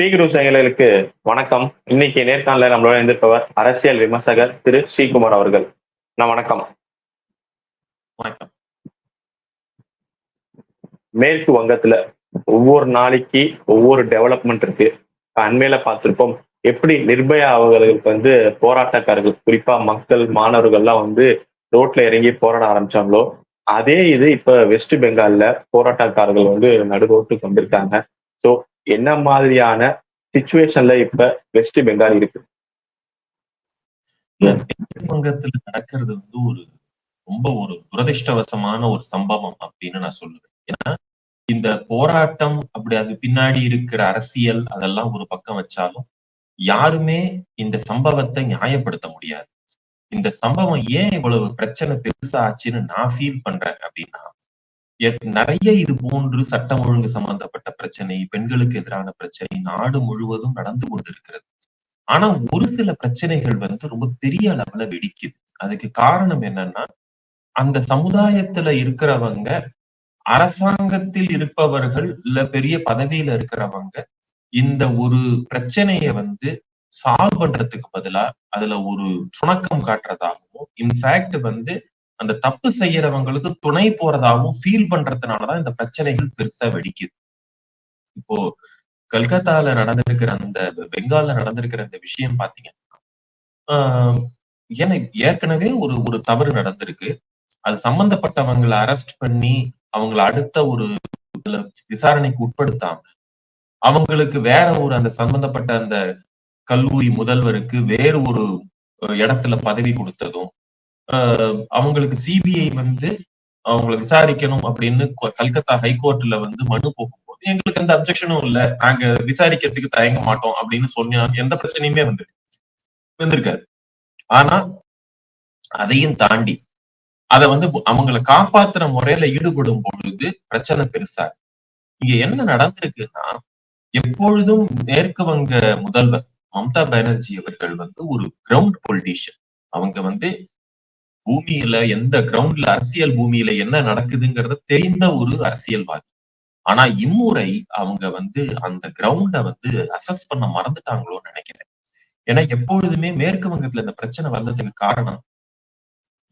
Speaker நேயர்களுக்கு வணக்கம். இன்னைக்கு நேர்காணல நம்மளோட இருந்திருப்பவர் அரசியல் விமர்சகர் திரு ஸ்ரீகுமார் அவர்கள். நான் வணக்கம். வணக்கம். மேற்கு வங்கத்துல ஒவ்வொரு நாளைக்கு ஒவ்வொரு டெவலப்மெண்ட் இருக்கு. அண்மையில பார்த்திருப்போம் எப்படி நிர்பயா அவர்களுக்கு வந்து போராட்டக்காரர்கள் குறிப்பா மக்கள் மாணவர்கள்லாம் வந்து ரோட்ல இறங்கி போராட ஆரம்பிச்சாங்களோ அதே இது இப்ப வெஸ்ட் பெங்கால்ல போராட்டக்காரர்கள் வந்து நடுரோட்டுக்கு வந்திருக்காங்க. ஸோ என்ன மாதிரியான சுச்சுவேஷன்ல இப்ப வெஸ்ட் பெங்கால் இருக்கு? வங்கத்துல நடக்கிறது வந்து ஒரு ரொம்ப ஒரு துரதிர்ஷ்டவசமான ஒரு சம்பவம் அப்படின்னு நான் சொல்லுவேன். ஏன்னா இந்த போராட்டம் அப்படி அது பின்னாடி இருக்கிற அரசியல் அதெல்லாம் ஒரு பக்கம் வச்சாலும் யாருமே இந்த சம்பவத்தை நியாயப்படுத்த முடியாது. இந்த சம்பவம் ஏன் இவ்வளவு பிரச்சனை பெருசா ஆச்சுன்னு நான் ஃபீல் பண்றேன் அப்படின்னா நிறைய இது போன்று சட்டம் ஒழுங்கு சம்பந்தப்பட்ட பிரச்சனை பெண்களுக்கு எதிரான பிரச்சனை நாடு முழுவதும் நடந்து கொண்டிருக்கிறது. ஆனா ஒரு சில பிரச்சனைகள் வந்து ரொம்ப பெரிய அளவுல வெடிக்குது. அதுக்கு காரணம் என்னன்னா அந்த சமுதாயத்துல இருக்கிறவங்க அரசாங்கத்தில் இருப்பவர்கள் இல்ல பெரிய பதவியில இருக்கிறவங்க இந்த ஒரு பிரச்சனைய வந்து சால்வ் பண்றதுக்கு பதிலா அதுல ஒரு சுணக்கம் காட்டுறதாகவும் இன்ஃபேக்ட் வந்து அந்த தப்பு செய்யறவங்களுக்கு துணை போறதாகவும் ஃபீல் பண்றதுனாலதான் இந்த பிரச்சனைகள் பெருசா வெடிக்குது. இப்போ கல்கத்தால நடந்திருக்கிற அந்த பெங்கால்ல நடந்திருக்கிற அந்த விஷயம் பாத்தீங்கன்னா ஆஹ் ஏன்னா ஏற்கனவே ஒரு ஒரு தவறு நடந்திருக்கு. அது சம்பந்தப்பட்டவங்களை அரெஸ்ட் பண்ணி அவங்கள அடுத்த ஒரு விசாரணைக்கு உட்படுத்தாம அவங்களுக்கு வேற ஒரு அந்த சம்பந்தப்பட்ட அந்த கல்லூரி முதல்வருக்கு வேறு ஒரு இடத்துல பதவி கொடுத்ததும் அவங்களுக்கு சிபிஐ வந்து அவங்கள விசாரிக்கணும் அப்படின்னு கல்கத்தா ஹைகோர்ட்ல வந்து மனு போகும்போது எங்களுக்கு எந்த அப்செக்ஷனும் இல்ல. நாங்க விசாரிக்கிறதுக்கு தயங்க மாட்டோம் அப்படின்னு சொன்னா எந்த பிரச்சனையுமே வந்து வந்திருக்காது ஆனா அதையும் தாண்டி அத வந்து அவங்கள காப்பாத்துற முறையில ஈடுபடும் பொழுது பிரச்சனை பெருசா இங்க என்ன நடந்திருக்குன்னா எப்பொழுதும் மேற்கு வங்க முதல்வர் மம்தா பானர்ஜி அவர்கள் வந்து ஒரு கிரவுண்ட் பொலிட்டீஷியன் அவங்க வந்து பூமியில எந்த கிரவுண்ட்ல அரசியல் பூமியில என்ன நடக்குதுங்கிறத தெரிந்த ஒரு அரசியல்வாதி. ஆனா இம்முறை அவங்க வந்து அந்த கிரவுண்ட வந்து அசஸ் பண்ண மறந்துட்டாங்களோன்னு நினைக்கிறேன். ஏன்னா எப்பொழுதுமே மேற்கு வங்கத்துல இந்த பிரச்சனை வந்ததுக்கு காரணம்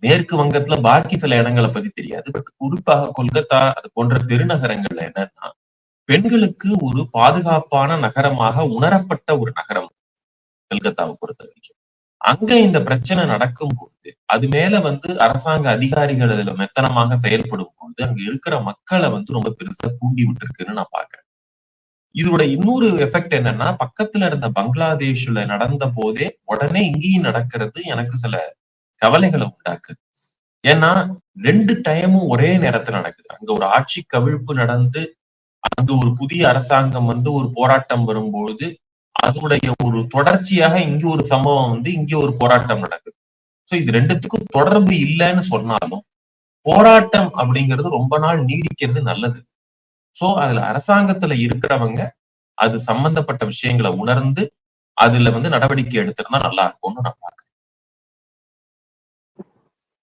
மேற்கு வங்கத்துல பாக்கி சில இடங்களை பத்தி தெரியாது. பட் குறிப்பாக கொல்கத்தா அது போன்ற பெருநகரங்கள்ல என்னன்னா பெண்களுக்கு ஒரு பாதுகாப்பான நகரமாக உணரப்பட்ட ஒரு நகரம் கல்கத்தாவை பொறுத்த வரைக்கும். அங்க இந்த பிரச்சனை நடக்கும்போது அது மேல வந்து அரசாங்க அதிகாரிகள் அதுல மெத்தனமாக செயல்படும் போது அங்க இருக்கிற மக்களை வந்து ரொம்ப பெருசா தூண்டி விட்டுருக்குன்னு நான் பாக்குறேன் இதோட இன்னொரு எஃபெக்ட் என்னன்னா பக்கத்துல இருந்த பங்களாதேஷ்ல நடந்த போதே உடனே இங்கேயும் நடக்கிறது எனக்கு சில கவலைகளை உண்டாக்குது. ஏன்னா ரெண்டு டைமும் ஒரே நேரத்துல நடக்குது. அங்க ஒரு ஆட்சி கவிழ்ப்பு நடந்து அங்க ஒரு புதிய அரசாங்கம் வந்து ஒரு போராட்டம் வரும்பொழுது அதனுடைய ஒரு தொடர்ச்சியாக இங்க ஒரு சம்பவம் வந்து இங்க ஒரு போராட்டம் நடக்குது. சோ இது ரெண்டுத்துக்கும் தொடர்பு இல்லைன்னு சொன்னாலும் போராட்டம் அப்படிங்கிறது ரொம்ப நாள் நீடிக்கிறது நல்லது. சோ அதுல அரசாங்கத்துல இருக்கிறவங்க அது சம்பந்தப்பட்ட விஷயங்களை உணர்ந்து அதுல வந்து நடவடிக்கை எடுத்திருந்தா நல்லா இருக்கும்னு நான் பாக்குறேன்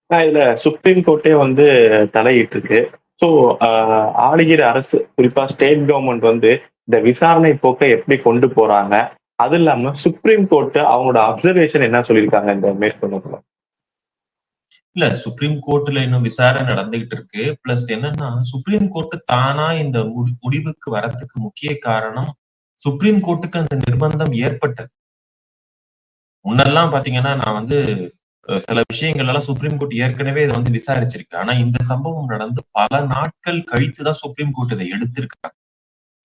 ஆஹ் இதுல சுப்ரீம் கோர்ட்டே வந்து தலையிட்டு இருக்கு ஸோ ஆளுகிற அரசு குறிப்பா ஸ்டேட் கவர்மெண்ட் வந்து இந்த விசாரணை போக்கை எப்படி கொண்டு போறாங்க? அது இல்லாம சுப்ரீம் கோர்ட் அவங்களோட அப்சர்வேஷன் என்ன சொல்லியிருக்காங்க இந்த மேற்கொண்டு இல்ல சுப்ரீம் கோர்ட்ல இன்னும் விசாரணை நடந்துகிட்டு இருக்கு. பிளஸ் என்னன்னா சுப்ரீம் கோர்ட் தானா இந்த முடிவுக்கு வரத்துக்கு முக்கிய காரணம் சுப்ரீம் கோர்ட்டுக்கு அந்த நிர்பந்தம் ஏற்பட்டது. முன்னெல்லாம் பாத்தீங்கன்னா நான் வந்து சில விஷயங்கள் எல்லாம் சுப்ரீம் கோர்ட் ஏற்கனவே இதை வந்து விசாரிச்சிருக்கு. ஆனா இந்த சம்பவம் நடந்து பல நாட்கள் கழித்து தான் சுப்ரீம் கோர்ட் இதை எடுத்திருக்காங்க.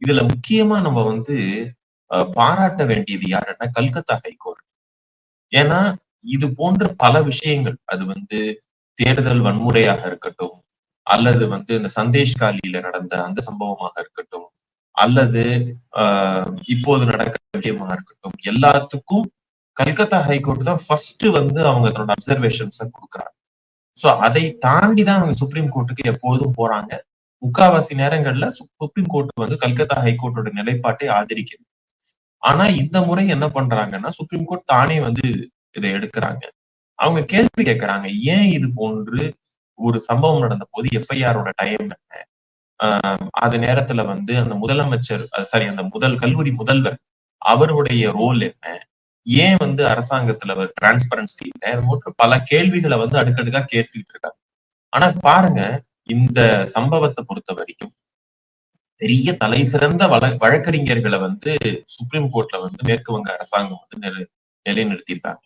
இதுல முக்கியமா நம்ம வந்து பாராட்ட வேண்டியது யாருன்னா கல்கத்தா ஹைகோர்ட். ஏன்னா இது போன்ற பல விஷயங்கள் அது வந்து தேர்தல் வன்முறையாக இருக்கட்டும் அல்லது வந்து இந்த சந்தேஷ்காலியில நடந்த அந்த சம்பவமாக இருக்கட்டும் அல்லது ஆஹ் இப்போது நடக்கிற விஷயமாக இருக்கட்டும் எல்லாத்துக்கும் கல்கத்தா ஹைகோர்ட் தான் ஃபர்ஸ்ட் வந்து அவங்க தன்னோட அப்சர்வேஷன்ஸ கொடுக்குறாங்க. ஸோ அதை தாண்டி தான் அவங்க சுப்ரீம் கோர்ட்டுக்கு எப்போதும் போறாங்க. முக்காவாசி நேரங்கள்ல சுப்ரீம் கோர்ட் வந்து கல்கத்தா ஹைகோர்ட்டோட நிலைப்பாட்டை ஆதரிக்குது. ஆனா இந்த முறை என்ன பண்றாங்கன்னா சுப்ரீம் கோர்ட் தானே வந்து இதை எடுக்கிறாங்க. அவங்க கேள்வி கேட்கறாங்க ஏன் இது போன்று ஒரு சம்பவம் நடந்த போது எஃப்ஐஆரோட டைம் என்ன? ஆஹ் அது நேரத்துல வந்து அந்த முதலமைச்சர் சாரி அந்த முதல் கல்லூரி முதல்வர் அவருடைய ரோல் என்ன? ஏன் வந்து அரசாங்கத்துல டிரான்ஸ்பரன்சி இல்லை? அது பல கேள்விகளை வந்து அடுக்கடுக்கா கேட்டுக்கிட்டு இருக்காங்க. ஆனா பாருங்க இந்த சம்பவத்தை பொறுத்த வரைக்கும் பெரிய தலை சிறந்த வழ வழக்கறிஞர்களை வந்து சுப்ரீம் கோர்ட்ல வந்து மேற்கு வங்க அரசாங்கம் வந்து நிலை நிலைநிறுத்தியிருக்காங்க.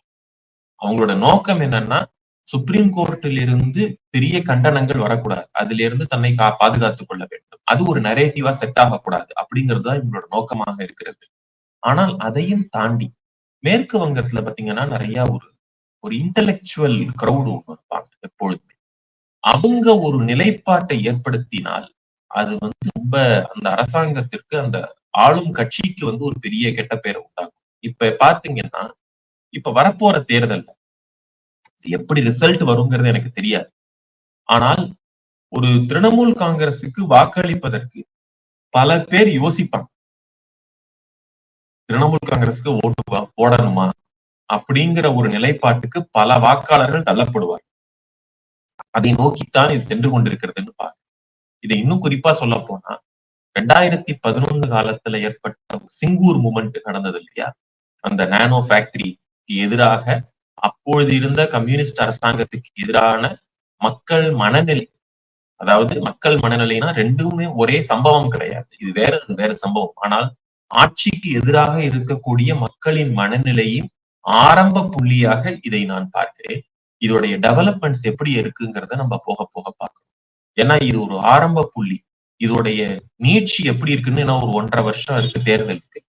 அவங்களோட நோக்கம் என்னன்னா சுப்ரீம் கோர்ட்டில் இருந்து பெரிய கண்டனங்கள் வரக்கூடாது. அதுல இருந்து தன்னை கா பாதுகாத்துக் கொள்ள வேண்டும். அது ஒரு நரேட்டிவா செட் ஆகக்கூடாது அப்படிங்கிறது தான் இவங்களோட நோக்கமாக இருக்கிறது. ஆனால் அதையும் தாண்டி மேற்கு வங்கத்துல பாத்தீங்கன்னா நிறைய ஒரு ஒரு இன்டலெக்சுவல் கிரௌடு ஒன்று இருப்பாங்க எப்பொழுதுமே. அவங்க ஒரு நிலைப்பாட்டை ஏற்படுத்தினால் அது வந்து ரொம்ப அந்த அரசாங்கத்திற்கு அந்த ஆளும் கட்சிக்கு வந்து ஒரு பெரிய கெட்ட பேரை உண்டாகும் இப்ப பாத்தீங்கன்னா இப்ப வரப்போற தேர்தல்ல எப்படி ரிசல்ட் வருங்கிறது எனக்கு தெரியாது. ஆனால் ஒரு திரிணாமுல் காங்கிரசுக்கு வாக்களிப்பதற்கு பல பேர் யோசிப்பாங்க. திரிணாமுல் காங்கிரஸுக்கு ஓட்டு போடணுமா? அப்படிங்கிற ஒரு நிலைப்பாட்டுக்கு பல வாக்காளர்கள் தள்ளப்படுவார் அதை நோக்கித்தான் இது சென்று கொண்டிருக்கிறதுன்னு பாரு இதை இன்னும் குறிப்பா சொல்ல போனா ரெண்டாயிரத்தி பதினொன்னு காலத்துல ஏற்பட்ட சிங்கூர் மூமெண்ட் நடந்தது இல்லையா? அந்த நானோ ஃபேக்டரிக்கு எதிராக அப்பொழுது இருந்த கம்யூனிஸ்ட் அரசாங்கத்துக்கு எதிரான மக்கள் மனநிலை அதாவது மக்கள் மனநிலைனா ரெண்டுமே ஒரே சம்பவம் கிடையாது. இது வேற இது வேற சம்பவம். ஆனால் ஆட்சிக்கு எதிராக இருக்கக்கூடிய மக்களின் மனநிலையும் ஆரம்ப புள்ளியாக இதை நான் பார்க்கிறேன். இதோடைய டெவலப்மெண்ட்ஸ் எப்படி இருக்குங்கிறத நம்ம போக போக பார்க்கணும். ஏன்னா இது ஒரு ஆரம்ப புள்ளி. இதோடைய நீட்சி எப்படி இருக்குன்னு ஏன்னா ஒரு ஒன்றரை வருஷம் இருக்கு. தேர்தலுக்கு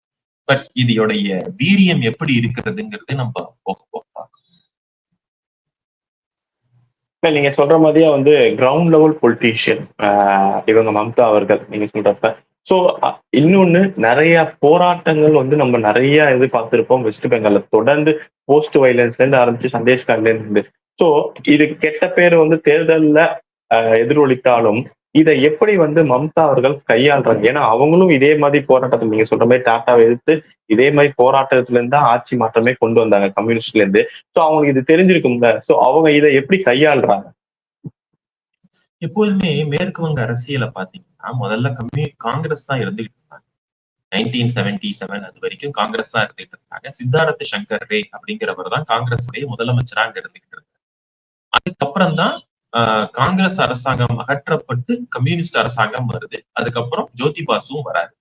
பட் இதோடைய வீரியம் எப்படி இருக்கிறதுங்கிறது நம்ம போக போக பார்க்கணும். நீங்க சொல்ற மாதிரியா வந்து கிரவுண்ட் லெவல் பொலிட்டீஷியன் இவங்க மம்தா அவர்கள் நீங்க சொல்றப்ப. ஸோ இன்னொன்னு நிறைய போராட்டங்கள் வந்து நம்ம நிறைய இது பார்த்திருப்போம் வெஸ்ட் பெங்கால்ல. தொடர்ந்து போஸ்ட் வைலன்ஸ்ல இருந்து ஆரம்பிச்சு சந்தேஷ்கர்ல இருந்து. சோ இது கெட்ட பேர் வந்து தேர்தல்ல எதிரொலித்தாலும் இதை எப்படி வந்து மம்தா அவர்கள் கையாள்றாங்க? ஏன்னா அவங்களும் இதே மாதிரி போராட்டத்தில் நீங்க சொல்ற மாதிரி டாட்டாவை எதிர்த்து இதே மாதிரி போராட்டத்துல இருந்து தான் ஆட்சி மாற்றமே கொண்டு வந்தாங்க கம்யூனிஸ்ட்ல இருந்து சோ அவங்களுக்கு இது தெரிஞ்சிருக்கும்ல. சோ அவங்க இதை எப்படி கையாளுறாங்க? எப்போதுமே மேற்கு வங்க அரசியலை பாத்தீங்கன்னா முதல்ல கம்யூ காங்கிரஸ் தான் இருந்துகிட்டு இருந்தாங்க. நைன்டீன் செவன்டி செவன் அது வரைக்கும் காங்கிரஸ் தான் இருந்துகிட்டு இருந்தாங்க. சித்தார்த்த சங்கர் ரே அப்படிங்கிறவர் தான் காங்கிரஸ் உடைய முதலமைச்சரா அங்க இருந்துகிட்டு இருந்தாங்க. அதுக்கப்புறம் தான் காங்கிரஸ் அரசாங்கம் அகற்றப்பட்டு கம்யூனிஸ்ட் அரசாங்கம் வருது. அதுக்கப்புறம் ஜோதி பாசுவும் வராரு.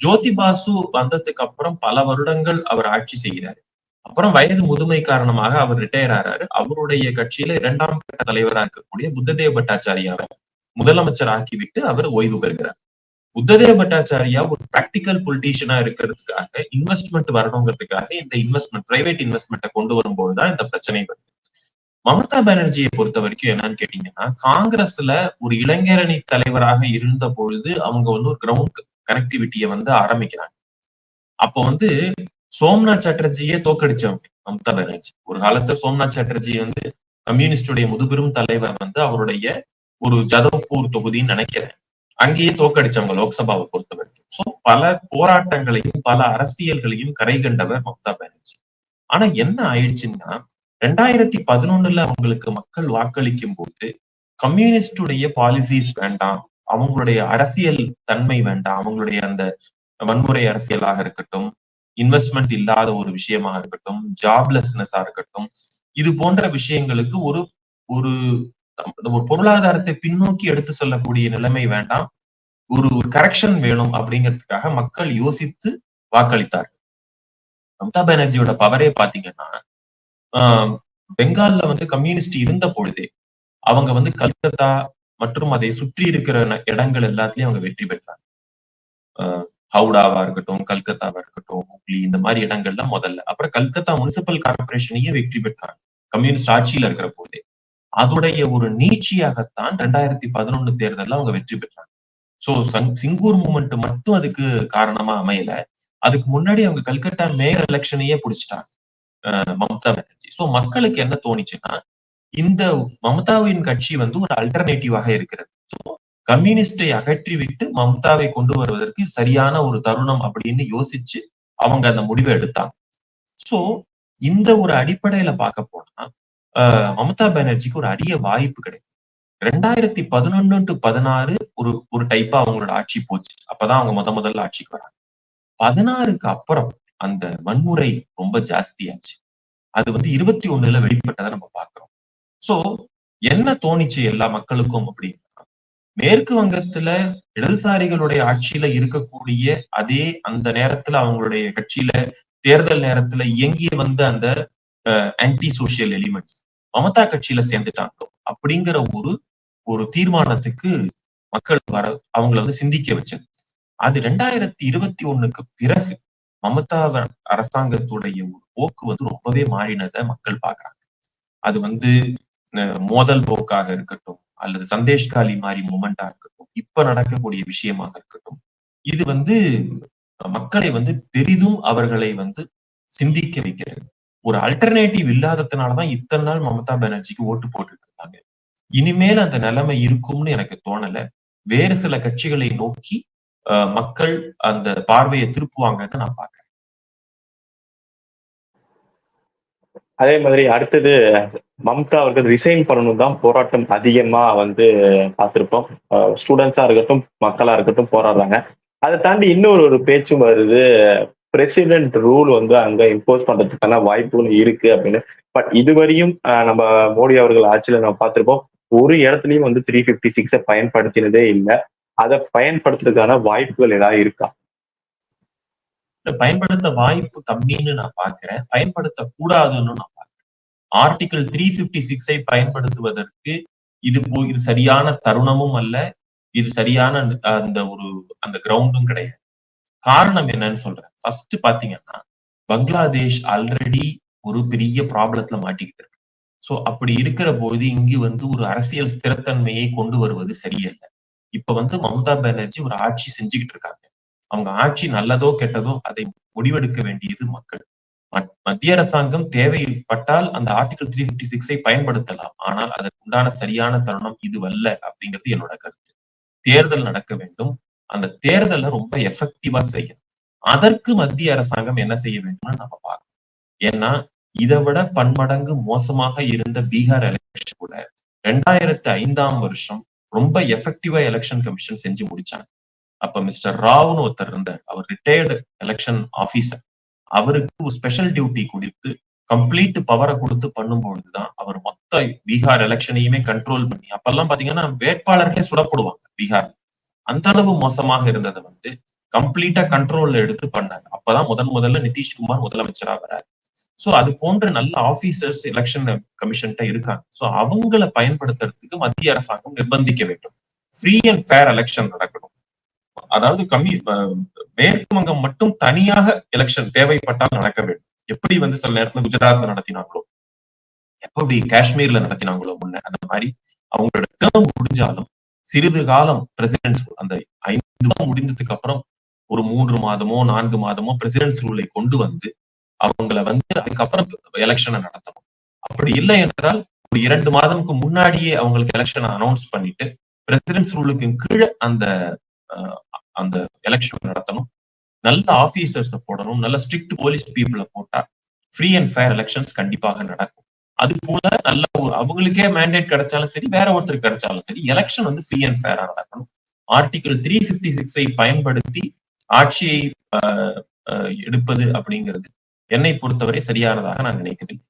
ஜோதி பாசு வந்ததுக்கு அப்புறம் பல வருடங்கள் அவர் ஆட்சி செய்கிறாரு. அப்புறம் வயது முதுமை காரணமாக அவர் ரிட்டையர் ஆறாரு. அவருடைய கட்சியில இரண்டாம் கட்ட தலைவராக இருக்கக்கூடிய புத்ததேவ பட்டாச்சாரியாவை முதலமைச்சர் ஆக்கிவிட்டு அவர் ஓய்வு பெறுகிறார். புத்ததேவ பட்டாச்சாரியா ஒரு பிராக்டிக்கல் பொலிட்டீஷியனா இருக்கிறதுக்காக இன்வெஸ்ட்மெண்ட் வரணுங்கிறதுக்காக இந்த இன்வெஸ்ட்மெண்ட் பிரைவேட் இன்வெஸ்ட்மெண்ட்டை கொண்டு வரும்போதுதான் இந்த பிரச்சனை வருது. மமதா பானர்ஜியை பொறுத்த வரைக்கும் என்னன்னு கேட்டீங்கன்னா காங்கிரஸ்ல ஒரு இளைஞரணி தலைவராக இருந்த பொழுது அவங்க வந்து ஒரு கிரவுண்ட் கனெக்டிவிட்டியை வந்து ஆரம்பிக்கிறாங்க. அப்போ வந்து சோம்நாத் சாட்டர்ஜியே தோக்கடிச்சவங்க மம்தா பானர்ஜி. ஒரு காலத்துல சோம்நாத் சாட்டர்ஜி வந்து கம்யூனிஸ்டுடைய முதுபெரும் தலைவர் வந்து அவருடைய ஒரு ஜதவ்பூர் தொகுதின்னு நினைக்கிறேன். அங்கேயே தோக்கடிச்சவங்க லோக்சபாவை பொறுத்த வரைக்கும். சோ பல போராட்டங்களையும் பல அரசியல்களையும் கரை கண்டவர் மம்தா பானர்ஜி. ஆனா என்ன ஆயிடுச்சுன்னா ரெண்டாயிரத்தி பதினொன்னுல அவங்களுக்கு மக்கள் வாக்களிக்கும் போது கம்யூனிஸ்டுடைய பாலிசிஸ் வேண்டாம் அவங்களுடைய அரசியல் தன்மை வேண்டாம் அவங்களுடைய அந்த வன்முறை அரசியலாக இருக்கட்டும் இன்வெஸ்ட்மெண்ட் இல்லாத ஒரு விஷயமாக இருக்கட்டும் ஜாப்லெஸ்னஸா இருக்கட்டும் இது போன்ற விஷயங்களுக்கு ஒரு ஒரு ஒரு பொருளாதாரத்தை பின்னோக்கி எடுத்து சொல்லக்கூடிய நிலைமை வேண்டாம் ஒரு கரெக்ஷன் வேணும் அப்படிங்கிறதுக்காக மக்கள் யோசித்து வாக்களித்தார்கள். மம்தா பானர்ஜியோட பவரே பாத்தீங்கன்னா பெங்கால்ல வந்து கம்யூனிஸ்ட் இருந்த பொழுதே அவங்க வந்து கல்கத்தா மற்றும் அதை சுற்றி இருக்கிற இடங்கள் எல்லாத்துலயும் அவங்க வெற்றி பெற்றாங்க. ஹவுடாவா இருக்கட்டும் கல்கத்தாவா இருக்கட்டும் ஹுக்லி இந்த மாதிரி இடங்கள்ல முதல்ல. அப்புறம் கல்கத்தா முனிசிபல் கார்பரேஷனையே வெற்றி பெற்றாங்க. கம்யூனிஸ்ட் ஆட்சியில இருக்கிற போதே. அதோடைய ஒரு நீட்சியாகத்தான் ரெண்டாயிரத்தி பதினொன்னு தேர்தலில் அவங்க வெற்றி பெற்றாங்க. சோ சிங்கூர் மூமெண்ட் மட்டும் அதுக்கு காரணமா அமையல. அதுக்கு முன்னாடி அவங்க கல்கத்தா மேயர் எலெக்ஷனையே பிடிச்சிட்டாங்க. மம்தா பானர்ஜி. சோ மக்களுக்கு என்ன தோணுச்சுன்னா இந்த மம்தாவின் கட்சி வந்து ஒரு அல்டர்னேட்டிவாக இருக்கிறது. சோ கம்யூனிஸ்டை அகற்றி விட்டு மம்தாவை கொண்டு வருவதற்கு சரியான ஒரு தருணம் அப்படின்னு யோசிச்சு அவங்க அந்த முடிவை எடுத்தாங்க. சோ இந்த ஒரு அடிப்படையில பார்க்க போனா மமதா பானர்ஜிக்கு ஒரு அரிய வாய்ப்பு கிடைக்கும். ரெண்டாயிரத்தி பதினொன்னு டு பதினாறு ஒரு ஒரு டைப்பா அவங்களோட ஆட்சி போச்சு. அப்பதான் அவங்க முத முதல்ல ஆட்சிக்கு வராங்க. பதினாறுக்கு அப்புறம் அந்த வன்முறை ரொம்ப ஜாஸ்தியாச்சு. அது வந்து இருபத்தி ஒண்ணுல வெளிப்பட்டதை நம்ம பாக்குறோம் சோ என்ன தோணிச்சு எல்லா மக்களுக்கும் அப்படின்னா மேற்கு வங்கத்துல இடதுசாரிகளுடைய ஆட்சியில இருக்கக்கூடிய அதே அந்த நேரத்துல அவங்களுடைய கட்சியில தேர்தல் நேரத்துல இயங்கி வந்த அந்த ஆன்டி சோசியல் எலிமெண்ட்ஸ் மமதா கட்சியில சேர்ந்துட்டாங்க. அப்படிங்கிற ஒரு ஒரு தீர்மானத்துக்கு மக்கள் வர அவங்கள வந்து சிந்திக்க வச்சது. அது ரெண்டாயிரத்தி இருபத்தி ஒண்ணுக்கு பிறகு மமதா அரசாங்கத்துடைய ஒரு போக்கு வந்து ரொம்பவே மாறினதை மக்கள் பாக்குறாங்க. அது வந்து மோதல் போக்காக இருக்கட்டும் அல்லது சந்தேஷ்காலி மாதிரி மூமெண்டா இருக்கட்டும் இப்ப நடக்கக்கூடிய விஷயமாக இருக்கட்டும் இது வந்து மக்களை வந்து பெரிதும் அவர்களை வந்து சிந்திக்க வைக்கிறது. ஒரு அல்டர்னேட்டிவ் இல்லாததுனாலதான் இத்தனை நாள் மமதா பானர்ஜிக்கு ஓட்டு போட்டுட்டு இருந்தாங்க இனிமேல் அந்த நிலைமை இருக்கும்னு எனக்கு தோணல. வேறு சில கட்சிகளை நோக்கி மக்கள் அந்த பார்வையை திருப்புவாங்கன்னு நான் பாக்குறேன் அதே மாதிரி அடுத்தது மம்தா அவர்கள் ரிசைன் பண்ணணும் தான் போராட்டம் அதிகமா வந்து பார்த்திருப்போம். ஸ்டூடெண்ட்ஸா இருக்கட்டும் மக்களா இருக்கட்டும் போராடுறாங்க. அதை தாண்டி இன்னொரு ஒரு பேச்சும் வருது. பிரசிடென்ட் ரூல் வந்து அங்க இம்போஸ் பண்றதுக்கான வாய்ப்புகள் இருக்கு அப்படின்னு. பட் இதுவரையும் நம்ம மோடி அவர்கள் ஆட்சியில நம்ம பார்த்திருப்போம். ஒரு இடத்துலயும் வந்து த்ரீ பிப்டி சிக்ஸை பயன்படுத்தினதே இல்லை. அதை பயன்படுத்துறதுக்கான வாய்ப்புகள் ஏதாவது இருக்கா? பயன்படுத்த வாய்ப்பு கம்மின்னு நான் பாக்குறேன் பயன்படுத்த கூடாதுன்னு நான் பாக்குறேன் ஆர்டிகல் த்ரீ பிப்டி சிக்ஸை பயன்படுத்துவதற்கு இது போ இது சரியான தருணமும் அல்ல. இது சரியான அந்த ஒரு அந்த கிரவுண்டும் கிடையாது. காரணம் என்னன்னு சொல்றேன். ஃபர்ஸ்ட் பாத்தீங்கன்னா பங்களாதேஷ் ஆல்ரெடி ஒரு பெரிய ப்ராப்ளத்துல மாட்டிக்கிட்டு இருக்கு. சோ அப்படி இருக்கிற போது இங்கு வந்து ஒரு அரசியல் ஸ்திரத்தன்மையை கொண்டு வருவது சரியல்ல. இப்ப வந்து மம்தா பானர்ஜி ஒரு ஆட்சி செஞ்சுக்கிட்டு இருக்காங்க அவங்க ஆட்சி நல்லதோ கெட்டதோ அதை முடிவெடுக்க வேண்டியது மக்கள். மத்திய அரசாங்கம் தேவைப்பட்டால் அந்த ஆர்டிகல் த்ரீ பிப்டி சிக்ஸை பயன்படுத்தலாம். ஆனால் அதற்கு உண்டான சரியான தருணம் இதுவல்ல அப்படிங்கிறது என்னோட கருத்து. தேர்தல் நடக்க வேண்டும். அந்த தேர்தலை ரொம்ப எஃபெக்டிவா செய்யணும். அதற்கு மத்திய அரசாங்கம் என்ன செய்ய வேண்டும்னு நம்ம பார்க்கணும். ஏன்னா இதை விட பன்மடங்கு மோசமாக இருந்த பீகார் எலெக்ஷன் கூட ரெண்டாயிரத்தி ஐந்தாம் வருஷம் ரொம்ப எஃபெக்டிவா எலெக்ஷன் கமிஷன் செஞ்சு முடிச்சாங்க. அப்ப மிஸ்டர் ராவ்னு ஒருத்தர் இருந்தார். அவர் ரிட்டையர்டு எலெக்ஷன் ஆபீசர் அவருக்கு ஸ்பெஷல் டியூட்டி கொடுத்து கம்ப்ளீட் பவரை கொடுத்து பண்ணும்பொழுதுதான் அவர் மொத்த பீகார் எலெக்ஷனையுமே கண்ட்ரோல் பண்ணி அப்பெல்லாம் பாத்தீங்கன்னா வேட்பாளர்களே சுடப்படுவாங்க பீகார் அந்த அளவு மோசமாக இருந்ததை வந்து கம்ப்ளீட்டா கண்ட்ரோல்ல எடுத்து பண்ணாங்க. அப்பதான் முதன் முதல்ல நிதிஷ்குமார் முதலமைச்சரா வராரு. சோ அது போன்ற நல்ல ஆபீசர்ஸ் எலெக்ஷன் கமிஷன்கிட்ட இருக்காங்க. சோ அவங்கள பயன்படுத்துறதுக்கு மத்திய அரசாங்கம் நிர்பந்திக்க வேண்டும். ஃப்ரீ அண்ட் ஃபேர் எலெக்ஷன் நடக்கணும். அதாவது கம்மி மேற்கு வங்கம் மட்டும் தனியாக எலெக்ஷன் தேவைப்பட்டால் நடக்க வேண்டும். எப்படி வந்து சில நேரத்துல குஜராத்ல நடத்தினாங்களோ எப்படி காஷ்மீர்ல நடத்தினாங்களோ முன்ன அந்த மாதிரி அவங்களோட டேர்ம் முடிஞ்சாலும் சிறிது காலம் பிரசிடென்ட் அந்த ஐந்து முடிந்ததுக்கு அப்புறம் ஒரு மூன்று மாதமோ நான்கு மாதமோ பிரசிடென்ட்ஸ் ரூலை கொண்டு வந்து அவங்கள வந்து அதுக்கப்புறம் எலெக்ஷனை நடத்தணும். அப்படி இல்லை என்றால் ஒரு இரண்டு மாதம்க்கு முன்னாடியே அவங்களுக்கு எலெக்ஷனை அனௌன்ஸ் பண்ணிட்டு பிரசிடென்ட் ரூலுக்கு கீழே அந்த அந்த எலெக்ஷன் நடத்தணும். நல்ல ஆபீசர்ஸை போடணும். நல்ல ஸ்ட்ரிக்ட் போலீஸ் பீப்புளை போட்டா ஃப்ரீ அண்ட் ஃபேர் எலெக்ஷன்ஸ் கண்டிப்பாக நடக்கும். அது போல நல்ல அவங்களுக்கே மேண்டேட் கிடைச்சாலும் சரி வேற ஒருத்தருக்கு கிடைச்சாலும் சரி எலெக்ஷன் வந்து ஃப்ரீ அண்ட் ஃபேரா நடக்கணும். ஆர்டிகிள் த்ரீ பிப்டி சிக்ஸை பயன்படுத்தி ஆட்சியை எடுப்பது அப்படிங்கிறது என்னை பொறுத்தவரை சரியானதாக நான் நினைக்கவில்லை.